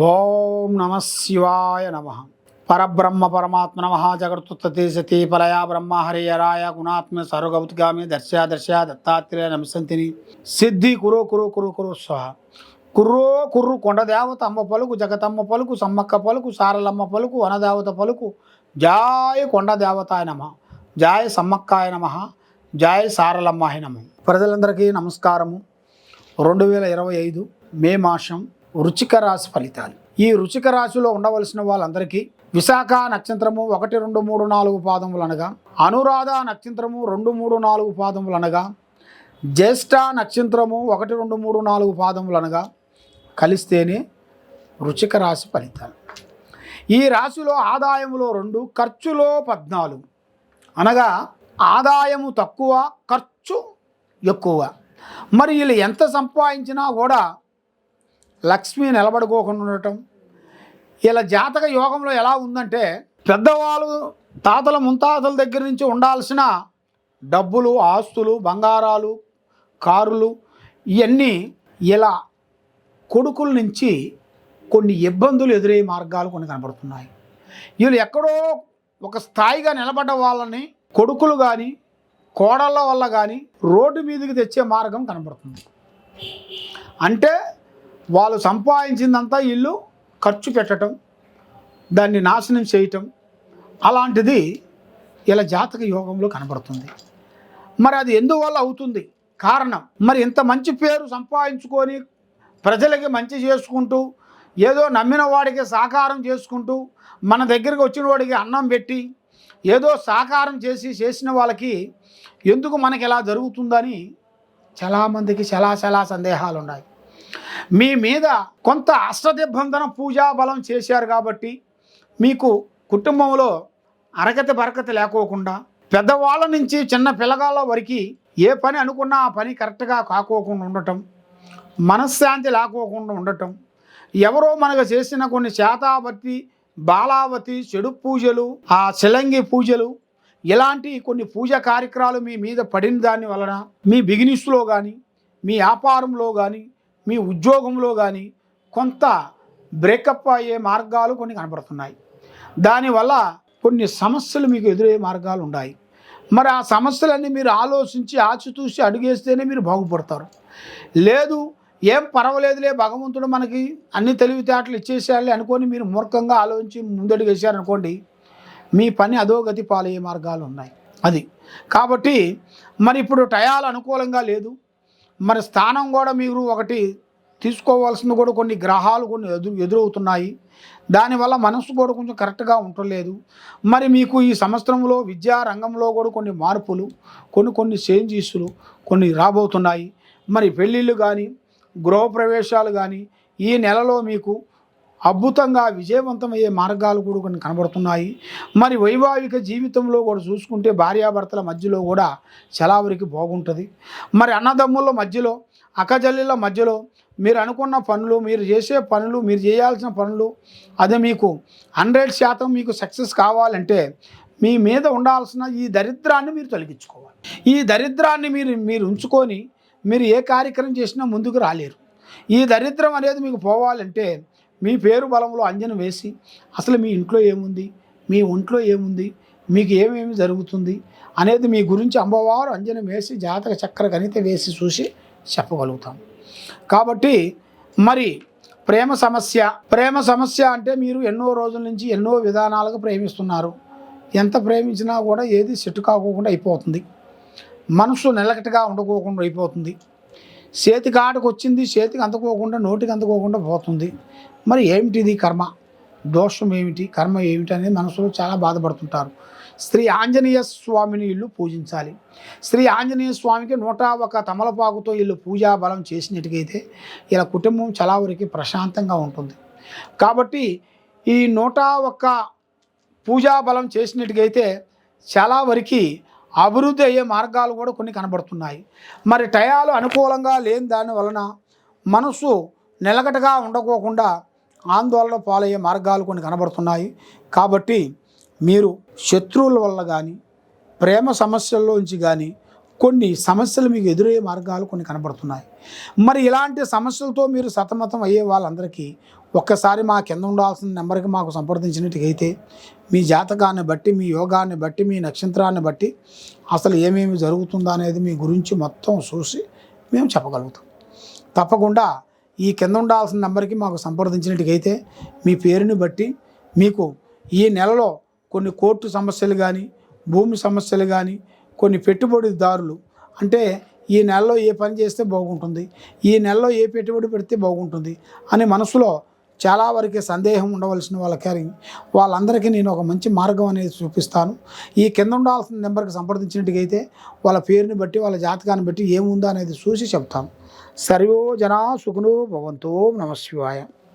ఓం నమ శివాయ నమ. పరబ్రహ్మ పరమాత్మ నమ జగత్తుత్తే సతీ పలయా బ్రహ్మ హరియరాయ గుణాత్మ సర్వగౌతిగామి దర్శయా దర్శయా దత్తాత్రేయ నమసంతిని సిద్ధి కురు కురు కురు కురు స్వహ. కుర్రో కుర్రు కొండదేవత అమ్మ పలుకు జగతమ్మ పలుకు సమ్మక్క పలుకు సారలమ్మ పలుకు వనదేవత పలుకు. జాయ కొండదేవతాయ నమ. జాయ సమ్మక్కాయ నమ. జాయ సారలమ్మాయ నమ. ప్రజలందరికీ నమస్కారము. రెండు వేల ఇరవై ఐదు మే మాసం వృచిక రాశి ఫలితాలు. ఈ రుచిక రాశిలో ఉండవలసిన వాళ్ళందరికీ విశాఖ నక్షత్రము ఒకటి రెండు మూడు నాలుగు పాదములు అనగా అనురాధ నక్షత్రము రెండు మూడు నాలుగు పాదములు అనగా జ్యేష్ఠ నక్షత్రము ఒకటి రెండు మూడు నాలుగు పాదములు అనగా కలిస్తేనే రుచిక రాశి ఫలితాలు. ఈ రాశిలో ఆదాయములో రెండు ఖర్చులో పద్నాలుగు. అనగా ఆదాయము తక్కువ ఖర్చు ఎక్కువ. మరి వీళ్ళు ఎంత సంపాదించినా కూడా లక్ష్మి నిలబడుకోకుండా ఉండటం. ఇలా జాతక యోగంలో ఎలా ఉందంటే పెద్దవాళ్ళు తాతల ముంతాతల దగ్గర నుంచి ఉండాల్సిన డబ్బులు ఆస్తులు బంగారాలు కారులు ఇవన్నీ ఇలా కొడుకుల నుంచి కొన్ని ఇబ్బందులు ఎదురయ్యే మార్గాలు కొన్ని కనబడుతున్నాయి. వీళ్ళు ఎక్కడో ఒక స్థాయిగా నిలబడ్డ వాళ్ళని కొడుకులు కానీ కోడళ్ళ వల్ల కానీ రోడ్డు మీదకి తెచ్చే మార్గం కనబడుతుంది. అంటే వాళ్ళు సంపాదించిందంతా ఇల్లు ఖర్చు పెట్టడం దాన్ని నాశనం చేయటం అలాంటిది ఇలా జాతక యోగంలో కనబడుతుంది. మరి అది ఎందువల్ల అవుతుంది? కారణం మరి ఇంత మంచి పేరు సంపాదించుకొని ప్రజలకి మంచి చేసుకుంటూ ఏదో నమ్మిన వాడికి సాకారం చేసుకుంటూ మన దగ్గరికి వచ్చిన వాడికి అన్నం పెట్టి ఏదో సాకారం చేసి చేసిన వాళ్ళకి ఎందుకు మనకి ఇలా జరుగుతుందని చాలామందికి చాలా చాలా సందేహాలు ఉన్నాయి మీ మీద కొంత అష్టదిబ్బంధన పూజా బలం చేశారు కాబట్టి మీకు కుటుంబంలో అరగతి బరకతి లేకోకుండా పెద్దవాళ్ళ నుంచి చిన్న పిల్లగాళ్ళ వరకు ఏ పని అనుకున్నా ఆ పని కరెక్ట్గా కాకోకుండా ఉండటం మనశ్శాంతి లేకోకుండా ఉండటం ఎవరో మనకు చేసిన కొన్ని శాతావతి బాలావతి చెడు పూజలు ఆ శిలంగి పూజలు ఇలాంటి కొన్ని పూజ కార్యక్రమాలు మీ మీద పడిన దాని వలన మీ బిగినిస్లో కానీ మీ వ్యాపారంలో కానీ మీ ఉద్యోగంలో కానీ కొంత బ్రేకప్ అయ్యే మార్గాలు కొన్ని కనబడుతున్నాయి. దానివల్ల కొన్ని సమస్యలు మీకు ఎదురయ్యే మార్గాలు ఉన్నాయి. మరి ఆ సమస్యలన్నీ మీరు ఆలోచించి ఆచితూసి అడుగేస్తేనే మీరు బాగుపడతారు. లేదు ఏం పర్వాలేదులే భగవంతుడు మనకి అన్ని తెలివితేటలు ఇచ్చేసేయాలి అనుకొని మీరు మూర్ఖంగా ఆలోచించి ముందడుగేశారనుకోండి మీ పని అధోగతి పాలయ్యే మార్గాలు ఉన్నాయి. అది. కాబట్టి మరి ఇప్పుడు టయాలు అనుకూలంగా లేదు. మరి స్థానం కూడా మీరు ఒకటి తీసుకోవాల్సింది కూడా కొన్ని గ్రహాలు కొన్ని ఎదురు ఎదురవుతున్నాయి. దానివల్ల మనసు కూడా కొంచెం కరెక్ట్గా ఉండలేదు మరి మీకు ఈ సంవత్సరంలో విద్యా రంగంలో కూడా కొన్ని మార్పులు కొన్ని కొన్ని చేంజెస్లు కొన్ని రాబోతున్నాయి. మరి పెళ్ళిళ్ళు కానీ గృహప్రవేశాలు కానీ ఈ నెలలో మీకు అద్భుతంగా విజయవంతమయ్యే మార్గాలు కూడా కొన్ని కనబడుతున్నాయి. మరి వైవాహిక జీవితంలో కూడా చూసుకుంటే భార్యాభర్తల మధ్యలో కూడా చాలా వరకు బాగుంటుంది. మరి అన్నదమ్ముల మధ్యలో అక్కజల్లిల మధ్యలో మీరు అనుకున్న పనులు మీరు చేసే పనులు మీరు చేయాల్సిన పనులు అదే మీకు హండ్రెడ్ శాతం మీకు సక్సెస్ కావాలంటే మీ మీద ఉండాల్సిన ఈ దరిద్రాన్ని మీరు తొలగించుకోవాలి. ఈ దరిద్రాన్ని మీరు మీరు ఉంచుకొని మీరు ఏ కార్యక్రమం చేసినా ముందుకు రాలేరు. ఈ దరిద్రం అనేది మీకు పోవాలంటే మీ పేరు బలంలో అంజనం వేసి అసలు మీ ఇంట్లో ఏముంది? మీ ఒంట్లో ఏముంది? మీకు ఏమేమి జరుగుతుంది? అనేది మీ గురించి అమ్మవారు అంజనం వేసి జాతక చక్ర గణిత వేసి చూసి చెప్పగలుగుతాం. కాబట్టి మరి ప్రేమ సమస్య ప్రేమ సమస్య అంటే మీరు ఎన్నో రోజుల నుంచి ఎన్నో విధానాలుగా ప్రేమిస్తున్నారు. ఎంత ప్రేమించినా కూడా ఏది సెట్ కాకోకుండా అయిపోతుంది. మనసు నిలకటగా ఉండకోకుండా అయిపోతుంది. చేతికి ఆటకు వచ్చింది చేతికి అందుకోకుండా నోటికి అందుకోకుండా పోతుంది. మరి ఏమిటిది కర్మ? దోషం ఏమిటి? కర్మ ఏమిటి అనేది మనసులో చాలా బాధపడుతుంటారు. శ్రీ ఆంజనేయ స్వామిని ఇల్లు పూజించాలి. శ్రీ ఆంజనేయ స్వామికి నూట ఒక తమలపాకుతో ఇల్లు పూజా బలం చేసినట్టుగైతే ఇలా కుటుంబం చాలా వరకు ప్రశాంతంగా ఉంటుంది. కాబట్టి ఈ నూట ఒక్క పూజా బలం చేసినట్టుగైతే చాలా వరకు అభివృద్ధి అయ్యే మార్గాలు కూడా కొన్ని కనబడుతున్నాయి. మరి టయాలు అనుకూలంగా లేని దాని వలన మనసు నిలకటగా ఉండకోకుండా ఆందోళన పాలయ్యే మార్గాలు కొన్ని కనబడుతున్నాయి. కాబట్టి మీరు శత్రువుల వల్ల కానీ ప్రేమ సమస్యల్లోంచి కానీ కొన్ని సమస్యలు మీకు ఎదురయ్యే మార్గాలు కొన్ని కనబడుతున్నాయి. మరి ఇలాంటి సమస్యలతో మీరు సతమతం అయ్యే వాళ్ళందరికీ ఒక్కసారి మా కింద ఉండాల్సిన నెంబర్కి మాకు సంప్రదించినట్టుగైతే మీ జాతకాన్ని బట్టి మీ యోగాన్ని బట్టి మీ నక్షత్రాన్ని బట్టి అసలు ఏమేమి జరుగుతుందో అనేది మీ గురించి మొత్తం చూసి మేము చెప్పగలుగుతాం. తప్పకుండా ఈ కింద ఉండాల్సిన నెంబర్కి మాకు సంప్రదించినట్టుకైతే మీ పేరుని బట్టి మీకు ఈ నెలలో కొన్ని కోర్టు సమస్యలు కానీ భూమి సమస్యలు కానీ కొన్ని పెట్టుబడిదారులు అంటే ఈ నెలలో ఏ పని చేస్తే బాగుంటుంది ఈ నెలలో ఏ పెట్టుబడి పెడితే బాగుంటుంది అని మనసులో చాలా వరకు సందేహం ఉండవలసిన వాళ్ళకి వాళ్ళందరికీ నేను ఒక మంచి మార్గం అనేది చూపిస్తాను. ఈ కింద ఉండాల్సిన నెంబర్కి సంప్రదించినట్టుగైతే వాళ్ళ పేరుని బట్టి వాళ్ళ జాతకాన్ని బట్టి ఏముందో అనేది చూసి చెప్తాను. సర్వో జనా సుఖనో భవంతో నమశివాయ